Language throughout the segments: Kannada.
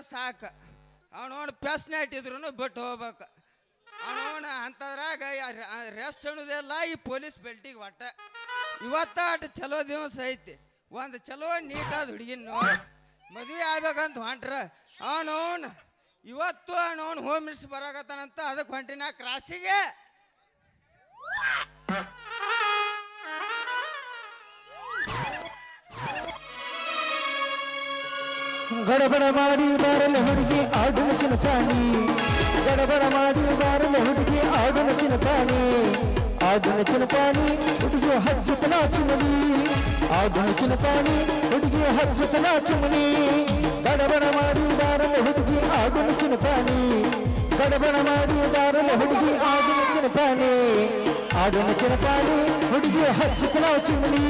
ಹೋದ್ರೆ ಸಾಕು ಅವನೋಣ ಪ್ಯಾಸ್ನೇಟ್ ಇದ್ರು ಬಿಟ್ಟು ಹೋಗ್ಬೇಕು. ಅವನೋಣ ಅಂತದ್ರಾಗ ರೆಸ್ಟ್ ಅನ್ನೋದಿಲ್ಲ ಈ ಪೊಲೀಸ್ ಬೆಲ್ಟಿಗೆ ಒಟ್ಟ. ಇವತ್ತ ಅಟ್ ಚಲೋ ದಿವಸ ಐತಿ. ಒಂದು ಚಲೋ ನೀಟಾದ ಹುಡುಗಿನ ನೋಡಿ. ಮದುವೆ ಆಗ್ಬೇಕಂತ ಹೊಂಟ್ರ. ಅವನೋಣ ಇವತ್ತು ಅವನೋಣ ಹೋಮ್ ಮಿನಿಸ್ಟರ್ ಬರಾಕತ್ತಾನಂತ ಅದಕ್ಕೆ ಹೊಂಟಿನ ಕ್ರಾಸಿಗೆ. ಗಡಬಡ ಮಾಡಿ ಬಾರಲೆ ಹುಡುಗಿ ಆಡುವ ಚಿನತಾನಿ ಗಡಬಡ ಮಾಡಿ ಬಾರಲೆ ಹುಡುಗಿ ಆಡುವ ಚಿನತಾನಿ ಆಡುವ ಚಿನತಾನಿ ಹುಡುಗಿಯ ಹಜ್ಜತನ ಚುಮಲಿ ಆಡುವ ಚಿನತಾನಿ ಹುಡುಗಿಯ ಹಜ್ಜತನ ಚುಮಲಿ ಗಡಬಡ ಮಾಡಿ ಬಾರಲೆ ಹುಡುಗಿ ಆಡುವ ಚಿನತಾನಿ ಗಡಬಡ ಮಾಡಿ ಬಾರಲೆ ಹುಡುಗಿ ಆಡುವ ಚಿನತಾನಿ ಆಡುವ ಚಿನತಾನಿ ಹುಡುಗಿಯ ಹಜ್ಜತನ ಚುಮಲಿ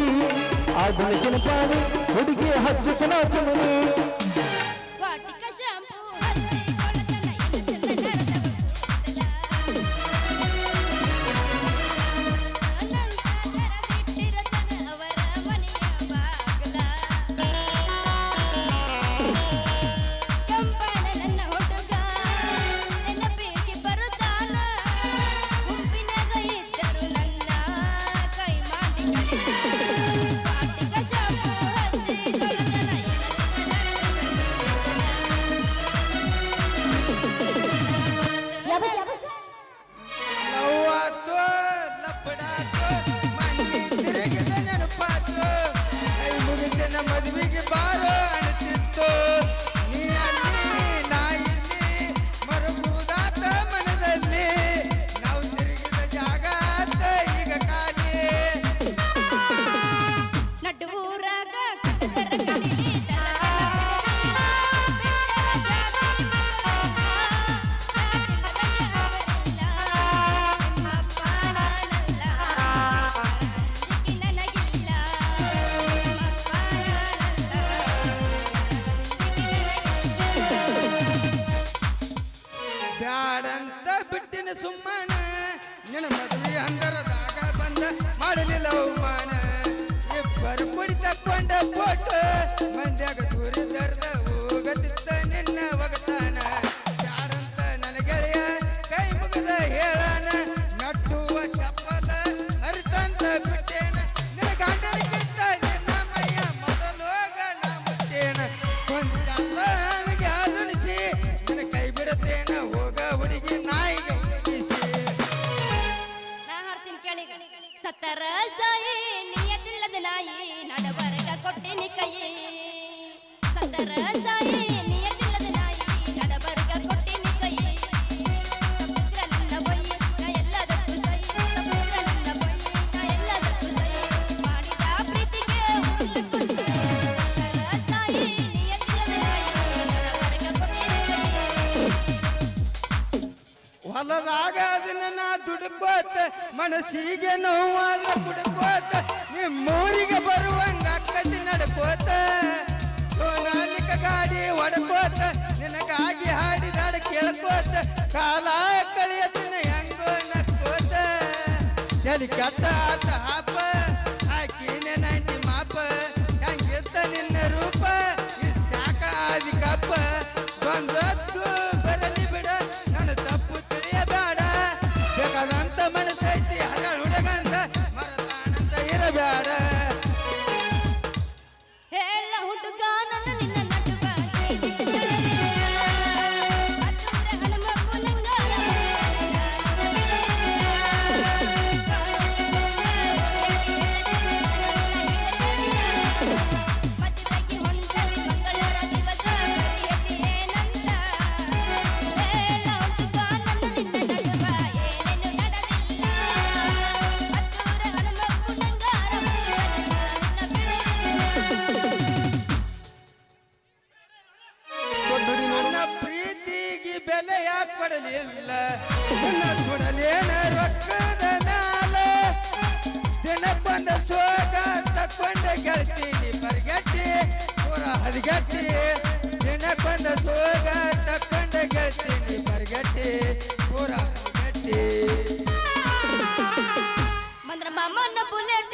ಆಡುವ ಚಿನತಾನಿ ಹುಡುಗಿಯ ಹಜ್ಜತನ ಚುಮಲಿ ಬಿಟ್ಟಿನ ಸುಮ್ಮನ, ನಿನ್ನ ಮದುವೆ ಹಂದರದಾಗ ಬಂದ ಮಾಡಲಿಲ್ಲ ಅವಮಾನ. ಇಬ್ಬರು ಕುಡಿ ತಕ್ಕೊಂಡ ಫೋಟೋ ಮಂದ್ಯಾಗ ದೂರ ತರ್ದ ಹೋಗದಿತ್ತ ನಿನ್ನ ಒಗತಾನ. ಹೊಲದಾಗದನ್ನ ನಾ ದುಡುಕೋತ ಮನಸ್ಸಿಗೆ ನೋವಾದ್ರೆ ದುಡುಕೋತ ನಿಮ್ಮ ಊರಿಗೆ ಕಾಲ ಕಳೆಯತ್ತಿನ ಹೆಂಗೋ ನಕ್ಕೋತ ಎಲ್ಲಿ ಕತ್ತ ಆತ ಕೊಡಲಿಲ್ಲ ನಿನ್ನ ಸುಡಲೇನ ರೊಕ್ಕದ ನಾಲ. ದಿನ ಬಂದ ಸೋಗ ತಕ್ಕೊಂಡ ಗೆಳ್ತೀನಿ ಬರ್ಗೆಟ್ಟಿ, ಪೂರ ಹದಗೆಟ್ಟಿ. ದಿನಕ್ಕೊಂದ ಸೋಗ ತಕ್ಕೊಂಡ ಗೆಳ್ತೀನಿ ಬರ್ಗೆಟ್ಟಿ, ಪೂರ ಹದಗೆಟ್ಟಿ. ಮಂದ್ರ ಮಾಮನ ಬುಲೆಟ್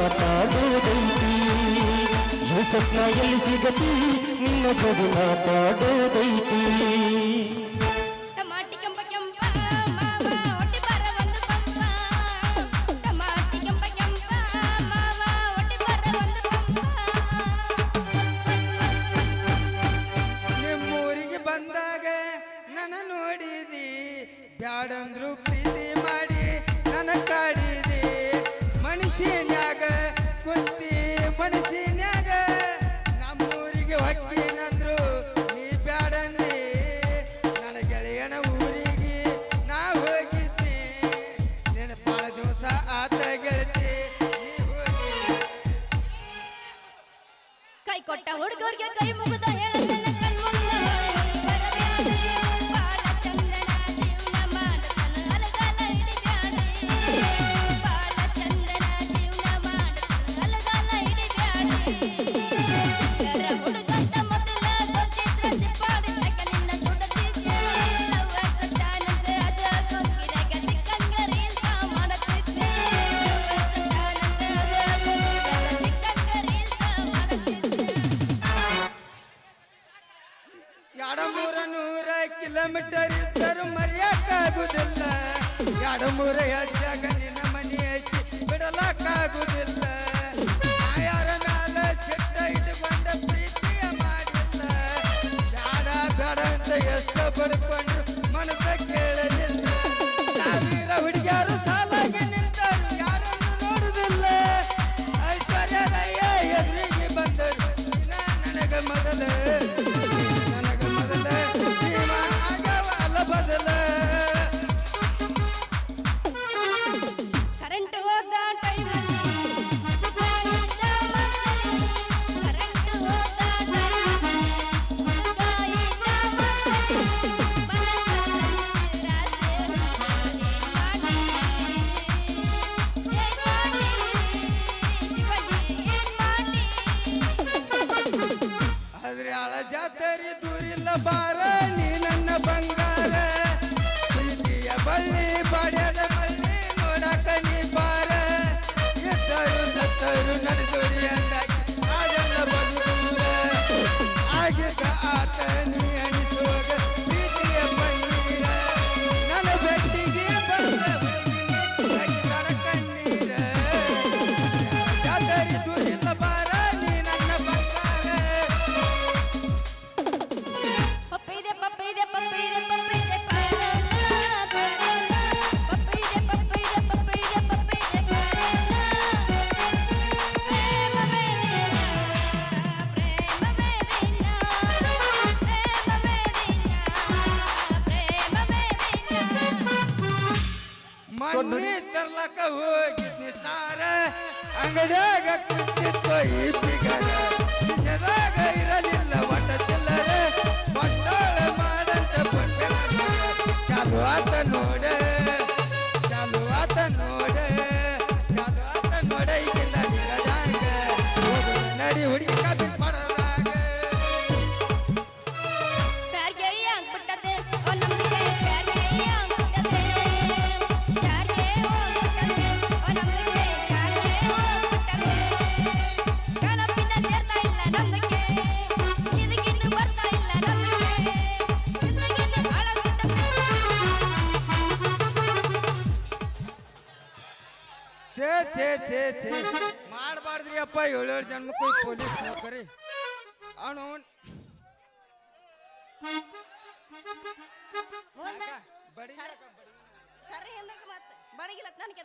ಮಾತಾಡೋದೈತಿ. ಈ ಸ್ವಪ್ನ ಎಲ್ಲಿ ಸಿಗತಿ? ನಿನ್ನ ಜೊತೆ ಮಾತಾಡೋದೈತಿ. ಹೊಕ್ಕಿನಂದ್ರು, ನೀ ಬ್ಯಾಡಂದಿ ನನ್ನ ಗೆಳೆಯನ ಊರಿಗೆ ನಾ ಹೋಗಿದ್ದಿ ನಿನ್ನ ದಿವಸ ಆತ ಗೆಳತಿ ಕೈ ಕೊಟ್ಟ ಹುಡುಗರಿಗೆ ಕೈ ಮುಗಿದ ಎರಡು ಮೂರ ನೂರ ಕಿಲೋಮೀಟರ್ ಇದ್ದರೂ ಮರೆಯಕ್ಕಾಗುದಿಲ್ಲ. ಎರಡು ಮೂರ ಹೆಚ್ಚಾಗ ನಿನ್ನ ಮನೆ ಹೆಚ್ಚಿ ಬಿಡಲಕ್ಕಾಗುದಿಲ್ಲ ನಾ ಯಾರ ಮೇಲೆ ಸಿಟ್ಟ ಇಟ್ಕೊಂಡ ಪ್ರೀತಿಯ ಮಾಡಿಲ್ಲ. ಬ್ಯಾಡ ಬ್ಯಾಡ ಅಂತ ಎಷ್ಟು ಪಡ್ಕೊಂಡು ಮನಸ್ಸ ಕೇಳಲಿಲ್ಲ. ಅಂಗಡ್ಯಾಗ ಕುಂತಿತ್ತು ಈ ಬಿಗಡ ನಿಜದಾಗ ಇರಲಿಲ್ಲ ಒಟ್ಟ ಚಿಲ್ಲರೆ. ಬಂಡಾಳ ಮಾಡಂತ ಬಂದ ಚಾಲ ಆತ ನೋಡೆ. ಚಾಲು ಆತ ನೋಡೆ. ಚಾಲು ಆತ ನೋಡೆ ಈಗಿಂದ ನಡಿ ಹುಡುಗಿ ಛೇ ಮಾಡಬಾರ್ದ್ರಿ ಅಪ್ಪ ಏಳೇಳು ಜನ್ಮಕ್ಕೂ ಪೊಲೀಸ್ ನೌಕರಿ. ಅವನು ಬಡಿ ನನಗೆ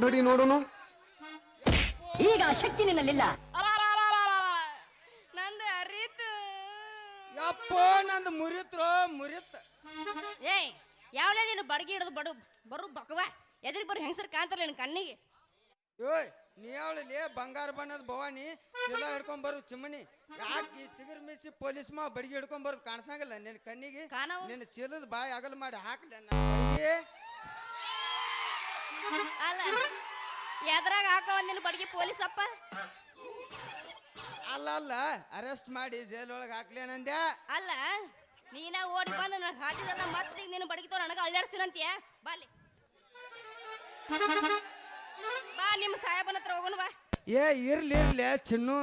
ಹೊಡಿ ನೋಡುನು ಈಗ ಶಕ್ತಿ ನಿನ್ನಲ್ಲಿಲ್ಲ ನಂದು ಅರಿತು ಯಪ್ಪ ನಂದು ಮುರಿತ್ರೋ ಮುರಿತ್ ಏಯ್ ಯಾವಲೇ ನೀನು ಬಡಗಿ ಹಿಡಿದು ಬಡು ಬರು ಬಕವ ಎದುರಿಗೆ ಬರು ಹೆಂಗಸರು ಕಾಣ್ತಾರ ನಿನ್ನ ಕಣ್ಣಿಗೆ ಯೋಯ್ ನೀ ಅವಳಲ್ಲಿ ಬಂಗಾರ ಬಣ್ಣದ ಭವಾನಿ ಚೀಲ ಹಿಡ್ಕೊಂಡ್ ಬರು ಚಿಮ್ಮಣಿ ಯಾಕೆ ಈ ಚಿಗುರು ಮಿಸಿ ಪೊಲೀಸ್ ಮಾ ಬಡಿಗೆ ಹಿಡ್ಕೊಂಡ್ ಬರೋದು ಕಾಣಿಸಂಗಿಲ್ಲ ನಿನ್ನ ಕಣ್ಣಿಗೆ ಕಾಣವು. ನಿನ್ನ ಚೀಲದ ಬಾಯಿ ಅಗಲ ಮಾಡಿ ಹಾಕ್ಲಿ ನನ್ನ ಬಡಿಗೆ ಅಲ್ಲ ಎದ್ರಾಗ ಹಾಕೋ ನಿನ್ನ ಬಡ್ಗಿ ಪೊಲೀಸ್ ಅಪ್ಪ ಅಲ್ಲ ಅಲ್ಲ ಅರೆಸ್ಟ್ ಮಾಡಿ ಜೈಲ್ ಒಳಗೆ ಹಾಕ್ಲಿ ನಂದ್ಯಾ ಅಲ್ಲ ನೀನ ಓಡಿ ಬಂದು ನನಗೆ ಹಾದಿದಲ್ಲ ಮತ್ತೆ ಈಗ ನಿನ್ನ ಬಡಗಿತೋ ನನಗೆ ಅಳ್ಳಾಡ್ಸಿನಂತೀಯ ಬಾಲಿ ಬಾ ನಿಮ್ಮ ಸಾಹೇಬನ ಹತ್ರ ಹೋಗೋಣ ಬಾ. ಏ ಇರ್ಲಿ ಇರ್ಲಿ ಚಿನ್ನು.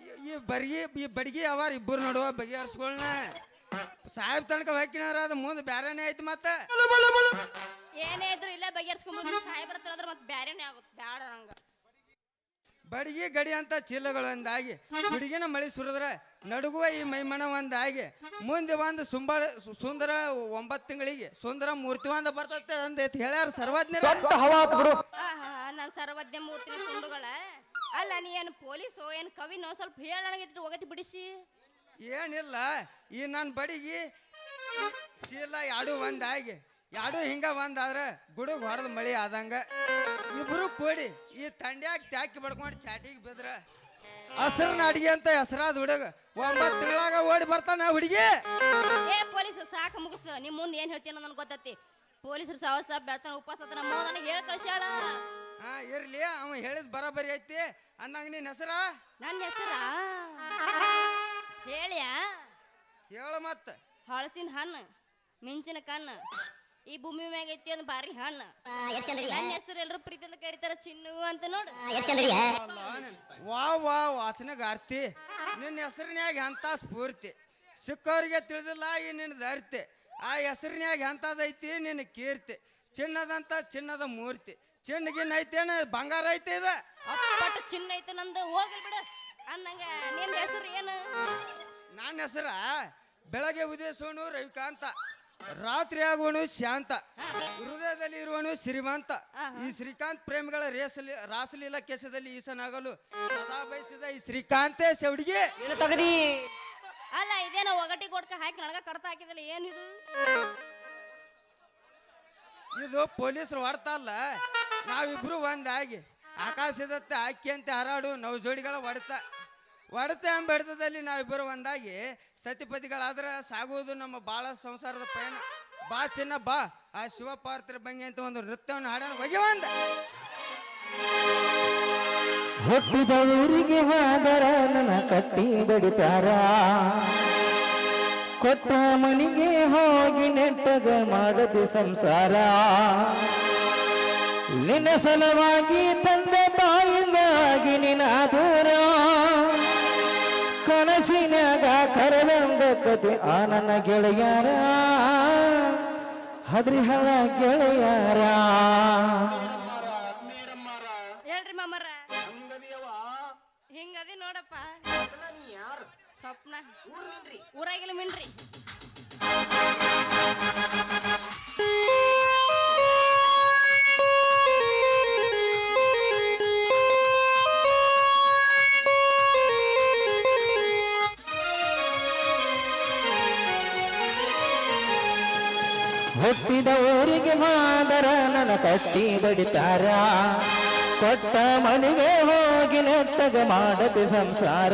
ಈ- ಈ ಬರ್ಗಿ ಈ ಬಡ್ಗಿ ಅವಾರ ಇಬ್ಬರು ನೋಡುವ ಬಗೆಹರಿಸ್ಕೊಳ್ನ. ಸಾಹೇಬ್ ತನಕ ಹಾಕಿನಾರ ಅದು ಮುಂದೆ ಬ್ಯಾರೇನೆ ಐತಿ ಮತ್ತೆ. ಏನೇ ಇದ್ರು ಇಲ್ಲೇ ಬಗೆಹರಿಸ್ಕೊಂಡ್ಬಿಟ್ಟು ಸಾಹೇಬ್ರ ಬರ್ತಾರ ಮತ್ತೆ ಬ್ಯಾರೇನೆ ಆಗುತ್ತೆ. ಬ್ಯಾಡ ನಂಗ. ಬಡಗಿ ಗಡಿ ಅಂತ ಚೀಲಗಳು ಒಂದಾಗಿ ಹುಡುಗಿನ ಮಳಿ ಸುರಿದ್ರೆ ನಡುಗುವ ಈ ಮೈಮಣ ಒಂದಾಗಿ ಮುಂದೆ ಒಂದು ಸುಂಬಳ ಸುಂದರ ಒಂಬತ್ತು ತಿಂಗಳಿಗೆ ಸುಂದರ ಮೂರ್ತಿ ಒಂದು ಬರ್ತೈತೆ ಅಂದೈತಿ. ಹೇಳ್ಯಾರ ಸರ್ವಜ್ಞ ದೊಡ್ಡ ಬಿಡು. ಆಹಾ ನಾನು ಸರ್ವಜ್ಞ ಮೂರ್ತಿ ಸುಂಡುಗಳ ಅಲ್ಲ ನೀ ಏನು ಪೊಲೀಸು ಏನು ಕವಿನೋ ಸ್ವಲ್ಪ ಹೇಳ ನನಗಿದ್ರು ಹೋಗತಿ ಬಿಡಿಸಿ. ಏನಿಲ್ಲ ಈ ನನ್ನ ಬಡಿಗಿ ಚೀಲ ಎರಡು ಒಂದಾಗಿ ಎರಡು ಹಿಂಗ ಬಂದಾದ್ರೆ ಗುಡುಗ್ ಹೊಡೆದ ಮಳಿ ಆದಂಗ. ಇಬ್ರು ಕೂಡಿ ಈ ತಂಡ್ಯಾಗ ತ್ಯಾಕಿ ಬಡ್ಕೊಂಡು ಚಾಟಿಗೆ ಬಿದ್ರ ಹಸ್ರ ಅಡಿಗೆ ಅಂತ ಹೆಸರಾದ ಹುಡುಗ ಒಂಬತ್ತು ತಿಂಗಳಾಗ ಓಡಿ ಬರ್ತಾನ ಹುಡುಗಿ. ಏ ಪೊಲೀಸ್ ಸಾಕು ಮುಗಿಸು. ನಿಮ್ ಮುಂದೆ ಏನ್ ಹೇಳ್ತೀನಿ ನನಗೆ ಗೊತ್ತೈತಿ. ಪೊಲೀಸರು ಸಾಹಸ ಬೆಳ್ತಾನ ಉಪವಾಸ ನಮ್ಮ ನನಗೆ ಹೇಳಿ ಕಳ್ಸ್ಯಾಳ. ಹಾ ಇರ್ಲಿ ಅವ ಹೇಳಿದ್ ಬರಾಬರಿ ಐತಿ. ಅಂದಂಗ ನಿನ್ನ ಹೆಸರ? ನನ್ನ ಹೆಸರ? ಹೇಳ್ಯಾ? ಹೇಳ ಮತ್ತ. ಹಳಸಿನ ಹಣ್ಣು ಮಿಂಚಿನ ಕಣ್ಣು. ಈ ಭೂಮಿ ಮ್ಯಾಗ ಐತಿ ಒಂದು ಭಾರಿ ಹಣ್ಣು. ನನ್ನ ಹೆಸರು ಎಲ್ಲರೂ ಪ್ರೀತಿಯಿಂದ ಕರೀತಾರ ಚಿನ್ನು ಅಂತ ನೋಡು. ವಾ ವಾ ವಾ ವಾಸನೆಗಾರ್ತಿ ನಿನ್ನ ಹೆಸರಿನ್ಯಾಗ ಎಂತ ಸ್ಫೂರ್ತಿ. ಸಿಕ್ಕವ್ರಿಗೆ ತಿಳಿದಿಲ್ಲ ಈ ನಿನ್ನ ಧರ್ತಿ ಆ ಹೆಸರಿನ್ಯಾಗ ಎಂಥದೈತಿ ನಿನ್ನ ಕೀರ್ತಿ. ಚಿನ್ನದಂತ ಚಿನ್ನದ ಮೂರ್ತಿ. ಚಿನ್ನಗಿನ್ ಐತೇನ ಬಂಗಾರ ಐತೆ ಇದ? ಅಪ್ಪಟ ಚಿನ್ನ ಐತೆ ನಂದು. ಹೋಗಲ್ ಬಿಡು. ಅಂದಂಗ ನಿನ್ನ ಹೆಸರು ಏನು? ನನ್ನ ಹೆಸರ ಬೆಳಗ್ಗೆ ಉದಯ ಸೋಣು ರವಿಕಾಂತ. ರಾತ್ರಿ ಆಗುವನು ಶಾಂತ ಹೃದಯದಲ್ಲಿ ಇರುವನು ಶ್ರೀಮಂತ. ಈ ಶ್ರೀಕಾಂತ್ ಪ್ರೇಮಿಗಳ ರೇಸಲಿ ರಾಸಲೀಲ ಕೇಸದಲ್ಲಿ ಈಸನಾಗಲು ಸದಾ ಬಯಸಿದ ಈ ಶ್ರೀಕಾಂತೇ ಸೆವಡಿಗೆ ತಗದಿ. ಅಲ್ಲ ಇದೇನೋ ಒಗಟಿ ಕೊಡ್ಕ ಹಾಕಿ ನನಗ ಕಡತ ಹಾಕಿದಲ್ಲ ಏನಿದು? ಇದು ಪೊಲೀಸರು ಹೊಡ್ತಲ್ಲ ನಾವಿಬ್ರು ಒಂದಾಗಿ. ಆಕಾಶದತ್ತ ಅಕ್ಕಿ ಅಂತ ಹಾರಾಡು ನಾವು ಜೋಡಿಗಳ ಹೊಡೆತ. ಹೊಡೆತ ಎಂಬ ಹಿಡಿತದಲ್ಲಿ ನಾವಿಬ್ಬರು ಒಂದಾಗಿ ಸತಿಪತಿಗಳಾದ್ರೆ ಸಾಗುವುದು ನಮ್ಮ ಬಾಳ ಸಂಸಾರದ ಪಯಣ. ಬಾ ಚಿನ್ನ, ಬಾ. ಆ ಶಿವಪಾರ್ತ್ರ ಬಂಗಿ ಅಂತ ಒಂದು ನೃತ್ಯವನ್ನು ಹಾಡೋಣ ಹೋಗಿ ಒಂದ ಹುಟ್ಟಿದ ಊರಿಗೆ ಹೋದರ, ನನ್ನ ಕಟ್ಟಿ ಬಡಿತಾರ. ಕೊಟ್ಟ ಮನಿಗೆ ಹೋಗಿ ನೆಟ್ಟಗ ಮಾಡದು ಸಂಸಾರ. ನಿನ್ನ ಸಲವಾಗಿ ತಂದೆ ತಾಯಿಂದಾಗಿ ನಿನ್ನ ದೂರ ಕನಸಿನಾಗ ಕರಲಂಗ ಕತೆ. ಆ ನನ್ನ ಗೆಳೆಯರ ಹದ್ರಿಹಳ ಗೆಳೆಯರ. ಹೇಳ್ರಿ ಮಾಮರ. ಹಿಂಗದಿ ನೋಡಪ್ಪ. ಸ್ವಪ್ನ. ಊರಾಗಿಲ್ಲ ಮಿನ್ರಿ. ಹುಟ್ಟಿದ ಊರಿಗೆ ಮಾದರ ನನ್ನ ಕಟ್ಟಿ ಬಡಿತಾರ. ಕೊಟ್ಟ ಮನೆಗೆ ಹೋಗಿ ನೆಟ್ಟಗ ಮಾಡದೆ ಸಂಸಾರ.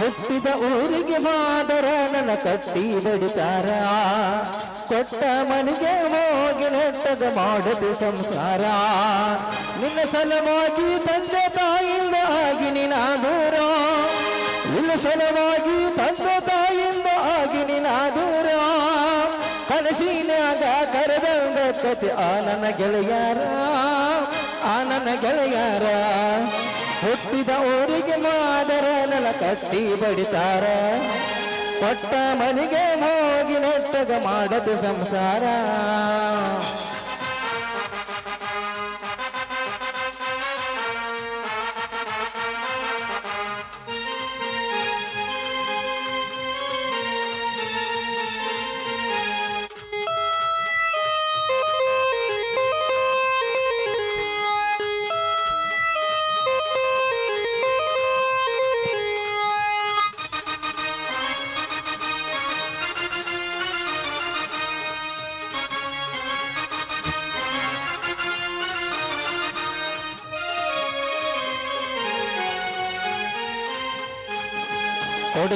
ಹುಟ್ಟಿದ ಊರಿಗೆ ಮಾದರ ನನ್ನ ಕಟ್ಟಿ ಬಡಿತಾರ. ಕೊಟ್ಟ ಮನೆಗೆ ಹೋಗಿ ನೆಟ್ಟಗ ಮಾಡದೆ ಸಂಸಾರ. ನಿನ್ನ ಸಲವಾಗಿ ತಂದೆ ತಾಯಿಯಿಂದ ಆಗಿ ನಿನ್ನ ದೂರ. ನಿನ್ನ ಸಲವಾಗಿ ತಂದೆ ತಾಯಿಯಿಂದ ಆಗಿ ನಿನ್ನ ದೂರ. ಕನಸಿನಾಗ ಕರೆದಂಗ ಕತೆ. ಆ ನನ್ನ ಗೆಳೆಯಾರ, ಆ ನನ್ನ ಗೆಳೆಯಾರ. ಹುಟ್ಟಿದ ಊರಿಗೆ ಮಾದರ ನನ್ನ ಕಟ್ಟಿ ಬಡಿತಾರ. ಪಟ್ಟ ಮನೆಗೆ ಹೋಗಿ ನೆಟ್ಟಗ ಮಾಡದು ಸಂಸಾರ.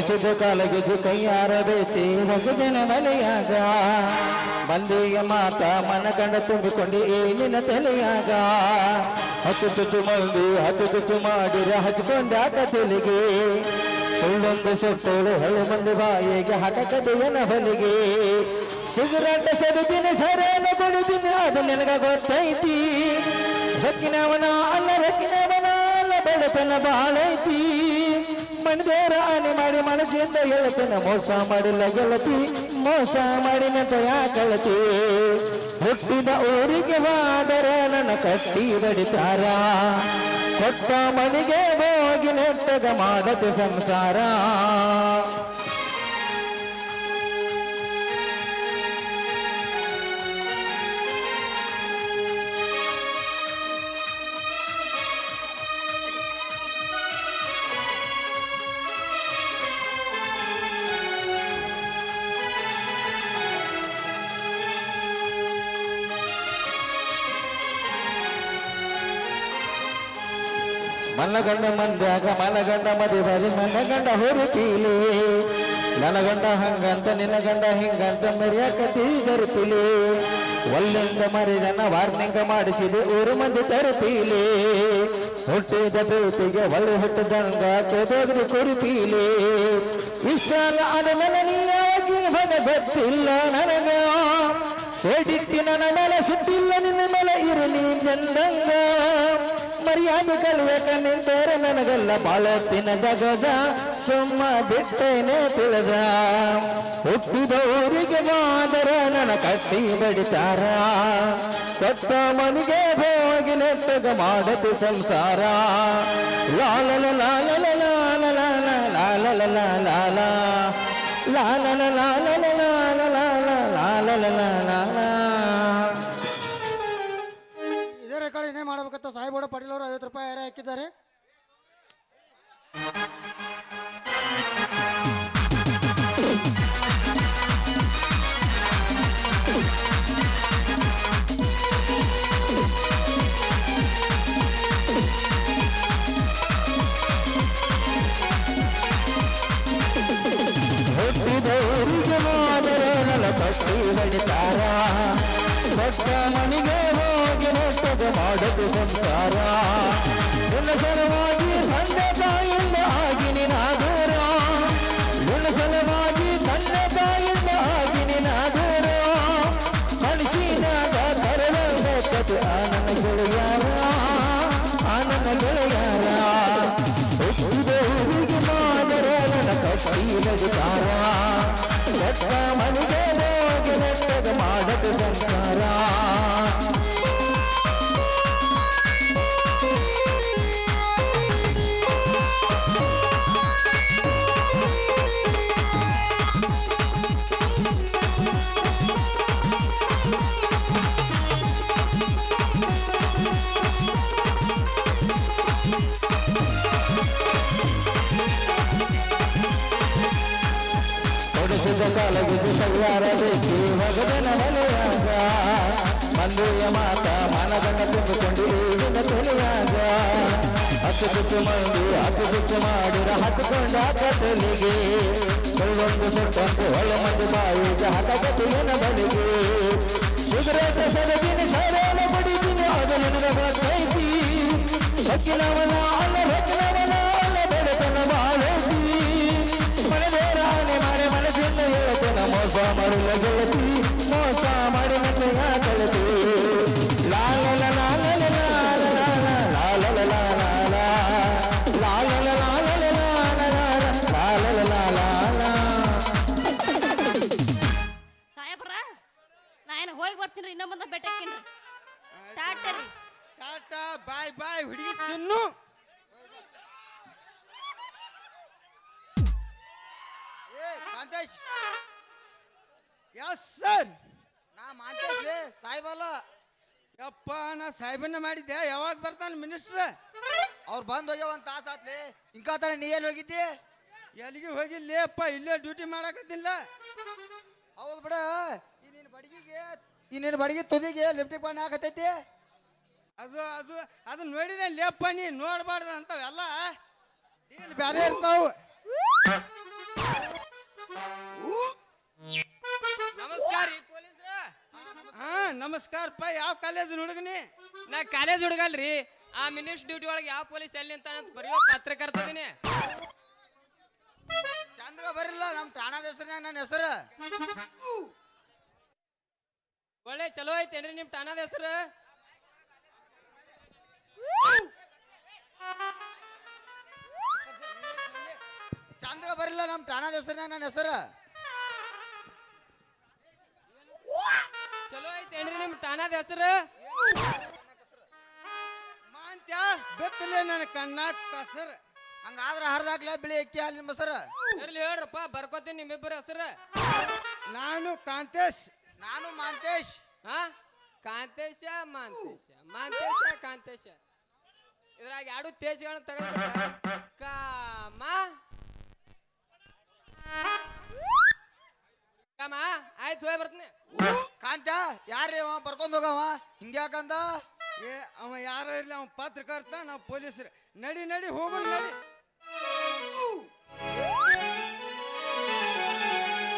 ಕೊಡಿಸಿದ ಕಾಲಗಿದು ಕೈಯಾರ ಬೇಚಿ ಹೊಗದಿನ ಮಲೆಯಾಗ. ಬಂದಿಗೆ ಮಾತ ಮನ ಕಂಡ ತುಂಬಿಕೊಂಡು ಏನಿನ ತಲೆಯಾಗ. ಹಚ್ಚು ಚುಚ್ಚು ಮಂದಿ, ಹಚ್ಚು ಚುಚ್ಚು ಮಾಡಿರ ಹಚ್ಕೊಂಡಾಕ ತೆಲಿಗೆ. ಸುಳ್ಳೊಂದು ಸುಟ್ಟೋಳು ಹಳ್ಳು ಮಂದಿ ಬಾಯಿಗೆ ಹಟಕದೆಯನ ಹೊಲಿಗೆ. ಸಿಗರೇಟ್ ಸೆಡಿದಿನ ಸರೇನ ಬಿಡುದಿನ ಅದು ನಿನಗ ಗೊತ್ತೈತಿ. ರಕ್ಕಿನವನ ಅಲ್ಲ ರಕ್ಕಿನವನ ಬೆಳತನ ಬಾಳೈತಿ. ಮಣದೇ ರಾಣಿ ಮಾಡಿ ಮನಸ್ಸಿಂದ ಹೇಳ್ತೇನೆ ಮೋಸ ಮಾಡಿಲ್ಲ ಗೆಳತಿ. ಮೋಸ ಮಾಡಿನಂತ ಗೆಳತಿ? ಹುಟ್ಟಿದ ಊರಿಗೆ ವಾದರ ನನ್ನ ಕಟ್ಟಿ ಬಡಿತಾರ. ಕೊಟ್ಟ ಮನೆಗೆ ಹೋಗಿ ನೆಟ್ಟಗ ಮಾಡದೆ ಸಂಸಾರ. ಮಲ್ಲಗಂಡ ಮಂದ್ಯಾಗ ಮಲಗಂಡ ಮದಿಬರಿ ಮಲ್ಲಗಂಡ ಹುಡುಕಿಲಿ ನನ್ನ ಗಂಡ ಹಂಗಂತ ನಿನ್ನ ಗಂಡ ಹಿಂಗಂತ ಮರ್ಯಾಕತಿ ಗರುತಿಲಿ ಒಲ್ಲಿಂದ ಮರಿದನ ವಾರ್ನಿಂಗ ಮಾಡಿಸಿದೆ ಊರು ಮಂದಿ ತರುತ್ತೀಲಿ ಹುಟ್ಟಿದ ಪ್ರೀತಿಗೆ ಒಳ್ಳೆ ಹುಟ್ಟಿದಂಗ ಕೆದೋಗ್ರಿ ಕುರುಪೀಲಿ ಇಷ್ಟಲ್ಲ ಆದಮೇಲೆ ನೀ ಯಾವಾಗಿ ಹೊಗ ಗೊತ್ತಿಲ್ಲ ನನಗ ಸೇಡಿಟ್ಟಿ ನನ್ನ ಮೇಲೆ ಸಿಟ್ಟಿಲ್ಲ ನಿನ್ನ ಮೇಲೆ ಇರು ನೀ ಚಂದಂಗ ಮರ್ಯಾದೆ ಕಲಿಯಕ ನಿಂತೇರೆ ನನಗೆಲ್ಲ ಬಾಳ ತಿನ್ನದಗದ ಸುಮ್ಮ ಬಿಟ್ಟೇನೆ ತಿಳಿದ ಹುಟ್ಟಿದವರಿಗೆ ಮಾದರ ನನ್ನ ಕಟ್ಟಿ ಬಡಿತಾರ ಕೊಟ್ಟ ಮನೆಗೆ ಹೋಗಿ ನೆಟ್ಟಗ ಮಾಡದು ಸಂಸಾರ ಲಾಲಲ ಲಾಲಲ ಲಾಲಲ ಲಾಲಲ ಲಾಲ ಲಾಲಲ ಏನೇ ಪಟೀಲ್ ಅವರು ಐವತ್ತು ರೂಪಾಯಿ ಯಾರೇ ಹಾಕಿದ್ದಾರೆ. ಕಟ್ಟಿ ಬಡಿತಾರ ಕೊಟ್ಟ ಮನೆಗೆ ಹೋಗಿ ನೆಟ್ಟಗ ಮಾಡದು ಸಂಸಾರ ನಿನ್ನ ಸಲವಾಗಿ ತಂದೆ ತಾಯಿಯಿಂದ ಆಗಿ ನಿನಾದೂರ ನಿನ್ನ ಸಲವಾಗಿ ತಂದೆ ತಾಯಿಯಿಂದ ಆಗಿ ನಿನಾದೂರ ಮನಸ್ಸಿನಾಗ ತರಲ ಕತೆ ಆನಂದ ಗೆಳೆಯಾರ ಆನಂದ ಗೆಳೆಯಾರ ಮಾದರ ನನ್ನ ಕಟ್ಟಿ ಬಡಿತಾರ ಮಂದಿಯ ಮಾತ ಮನಗಂಡ ತುಂಬಿಕೊಂಡು ಈಗಿನ ತಲೆಯಾಗ. ಹತ್ತು ತುತ್ತು ಮಂದಿ ಹತ್ತು ತುತ್ತು ಮಾಡಿರ ಹತ್ತುಕೊಂಡ ಕತ್ತಲಿಗೆ. ಕೊಲ್ಲೊಂದು ಸೊಟ್ಟೊಂದು ಒಳ್ಳ ಮಂದಿ ಬಾಯಿಗೆ ಹತಗತಿಯನ ಬಳಿಗೆ. ಸಿಗರೇಟ ಸೆರಗಿನ ಸರಳ ಬಡಿದಿನ ಅದಲಿನ ಬರ್ತೈತಿ ಸಕ್ಕಿನವನ, ಅಲ್ಲ ಹೊಕ್ಕಿನವನ, ಅಲ್ಲ ಬೆಳೆತನ ಬಾಳೈತಿ. ಮೋಸ ಮಾಡಲ ಗೆಳತಿ ಮೋಸ ಮಾಡಿದ ಗೆಳತಿ ಲಾಲ ಲಾಲ ಲಾಲ ಲಾಲ ಲಾಲ ಲಾಲ ಲಾಲ ಲಾಲ ಲಾಲ ಸಾಹೇಬ್ರ, ನಾ ಏನು ಹೋಗಿ ಬರ್ತೀನಿ ಇನ್ನೊಂದು ಬೆಟ್ಟಕ್ಕೇನ್ರಿ ಟಾಟಾ ರೀ. ಟಾಟಾ, ಬಾಯ್ ಬಾಯ್, ಹುಡುಗಿ ಚಿನ್ನು. ಕಾಂತೇಶ್. ಎಸ್ ಸರ್ ನಾ ಸಾಯಿಬಲ್ಲ ಯಪ್ಪ ನಾ ಸಾಹೇಬನ್ನ ಮಾಡಿದ್ದೆ. ಯಾವಾಗ ಬರ್ತಾನೆ ಮಿನಿಸ್ಟರ್ ಅವ್ರು ಬಂದ್ ಹೋಗ್ಯಾವ ಒಂದ್ ತಾಸ ಆತ್ಲಿ. ಇಂಕಾ ತಾನೆ ನೀ ಎಲ್ಲಿ ಹೋಗಿದ್ದಿ? ಎಲ್ಲಿಗೆ ಹೋಗಿಲ್ಲೇಪ್ಪ ಇಲ್ಲೇ ಡ್ಯೂಟಿ ಮಾಡಕತ್ತಿಲ್ಲ. ಹೌದು ಬಿಡ. ಈ ನಿನ್ನ ಬಡಗಿಗೆ ಈ ನಿನ್ನ ಬಡಗಿ ತುದಿಗೆ ಲಿಪ್ಟಿಕ್ ಬಣ್ಣ ಹಾಕತೈತಿ? ಅದು ಅದು ಅದು ನೋಡಿದೆ ಲೇಪ್ಪ ನೀ ನೋಡಬಾರ್ದು ಅಂತವೆಲ್ಲ ಇಲ್ಲಿ ಬೇರೆ ಇರ್ತಾವು. ನಮಸ್ಕಾರ ರೀ ಪೊಲೀಸ್ರ ಹಾ ನಮಸ್ಕಾರಪ್ಪ ಯಾವ ಕಾಲೇಜ್ ಹುಡುಗನಿ? ನಾ ಕಾಲೇಜ್ ಹುಡುಗಲ್ರಿ. ಆ ಮಿನಿಸ್ಟ್ ಡ್ಯೂಟಿ ಒಳಗೆ ಯಾವ ಪೊಲೀಸ್ ಎಲ್ಲಿ ಅಂತ ಬರೆಯೋ ಪತ್ರಕರ್ತದೀನಿ ಚಂದಗ ಬರಿಲ್ಲ ನಮ್ಮ ಠಾಣದ ಹೆಸರಿನ ನನ್ನ ಹೆಸರು. ಒಳ್ಳೆ ಚಲೋ ಐತೇನ್ರಿ ನಿಮ್ಮ ಠಾಣದ ಹೆಸರು? ಚಂದಗ ಬರಿಲ್ಲ ನಮ್ಮ ಠಾಣದ ಹೆಸರಿನ ನನ್ನ ಹೆಸರು. ಠಾಣದ ಹೆಸರು? ಮಾಂತ್ಯ ಬೆತ್ತಲೆ ನನ್ನ ಕಣ್ಣ ಕಸರ. ಹಂಗಾದ್ರ ಹರಿದಾಕ್ಲ ಬಿಳಿ ಅಕ್ಕಿ ಅಲ್ಲಿ ನಿಮ್ಮ ಹೆಸರು? ಇರ್ಲಿ ಹೇಳ್ರಪ್ಪ ಬರ್ಕೋತೀನಿ ನಿಮ್ಮಿಬ್ಬರ ಹೆಸರು. ನಾನು ಕಾಂತೇಶ್. ನಾನು ಮಾಂತೇಶ್. ಹಾ? ಕಾಂತೇಶ ಮಾಂತೇಶ ಮಾಂತೇಶ ಕಾಂತೇಶ. ಇದ್ರಾಗ ಎರಡು ತೇಜಗಳನ್ನ ತಗ. ಕಾಮ. ಕಾಮ ಆಯ್ತು ಹೋಗಿ ಬರ್ತೀನಿ. ಕಾಂತ ಯಾರೇ ಅವ? ಬರ್ಕೊಂಡ್ ಹೋಗವ? ಹಿಂಗ್ಯಾಕಂದ ಏ ಅವ ಯಾರ ಇರ್ಲಿ ಅವ ಪತ್ರಕರ್ತ ನಾವು ಪೊಲೀಸರು. ನಡಿ ನಡಿ ಹೋಗೋಣ ನಡಿ.